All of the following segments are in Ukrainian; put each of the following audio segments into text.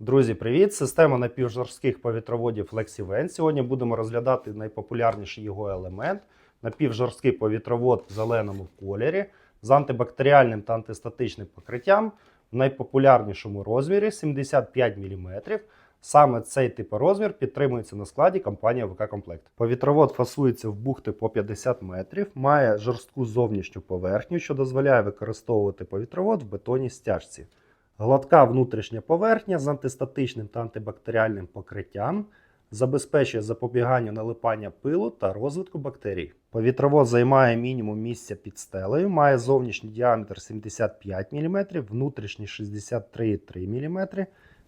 Друзі, привіт! Система напівжорстких повітроводів FlexiVent. Сьогодні будемо розглядати найпопулярніший його елемент напівжорсткий повітровод в зеленому кольорі з антибактеріальним та антистатичним покриттям в найпопулярнішому розмірі 75 мм. Саме цей тип розмір підтримується на складі компанії ВК Комплект. Повітровод фасується в бухти по 50 метрів, має жорстку зовнішню поверхню, що дозволяє використовувати повітровод в бетонній стяжці. Гладка внутрішня поверхня з антистатичним та антибактеріальним покриттям забезпечує запобігання налипання пилу та розвитку бактерій. Повітровод займає мінімум місця під стелею, має зовнішній діаметр 75 мм, внутрішній 63,3 мм.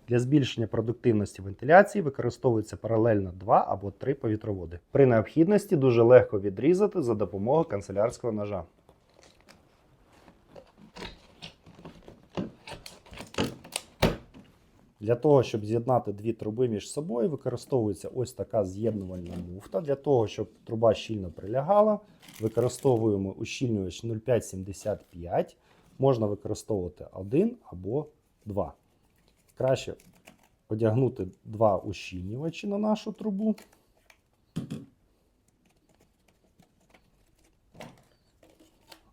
Для збільшення продуктивності вентиляції використовується паралельно 2 або 3 повітроводи. При необхідності дуже легко відрізати за допомогою канцелярського ножа. Для того, щоб з'єднати дві труби між собою, використовується ось така з'єднувальна муфта. Для того, щоб труба щільно прилягала, використовуємо ущільнювач 0,575. Можна використовувати один або два. Краще одягнути два ущільнювачі на нашу трубу.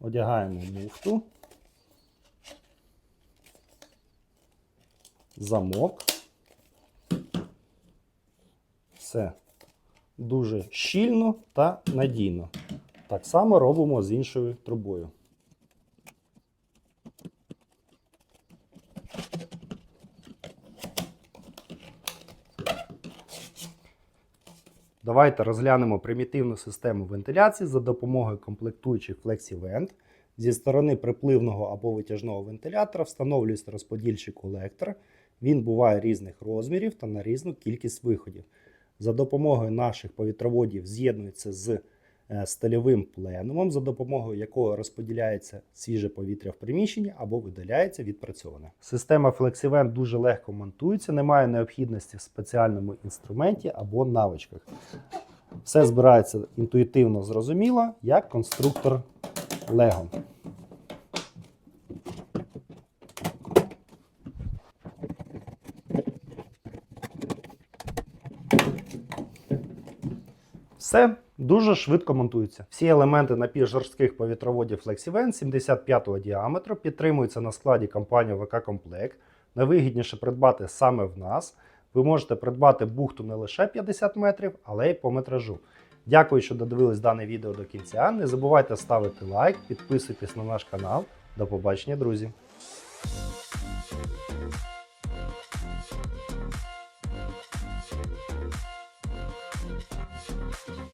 Одягаємо муфту. Замок. Все дуже щільно та надійно. Так само робимо з іншою трубою. Давайте розглянемо примітивну систему вентиляції за допомогою комплектуючих FlexiVent. Зі сторони припливного або витяжного вентилятора встановлюється розподільчий колектор. Він буває різних розмірів та на різну кількість виходів. За допомогою наших повітроводів з'єднується з е, стильовим пленумом, за допомогою якого розподіляється свіже повітря в приміщенні або видаляється відпрацьоване. Система FlexiVent дуже легко монтується, немає необхідності в спеціальному інструменті або навичках. Все збирається інтуїтивно зрозуміло, як конструктор Lego. Все дуже швидко монтується. Всі елементи напівжорстких повітроводів FlexiVent 75 го діаметру підтримуються на складі компанії ВК Комплект. Найвигідніше придбати саме в нас. Ви можете придбати бухту не лише 50 метрів, але й по метражу. Дякую, що додивились дане відео до кінця. Не забувайте ставити лайк, підписуйтесь на наш канал. До побачення, друзі! うん。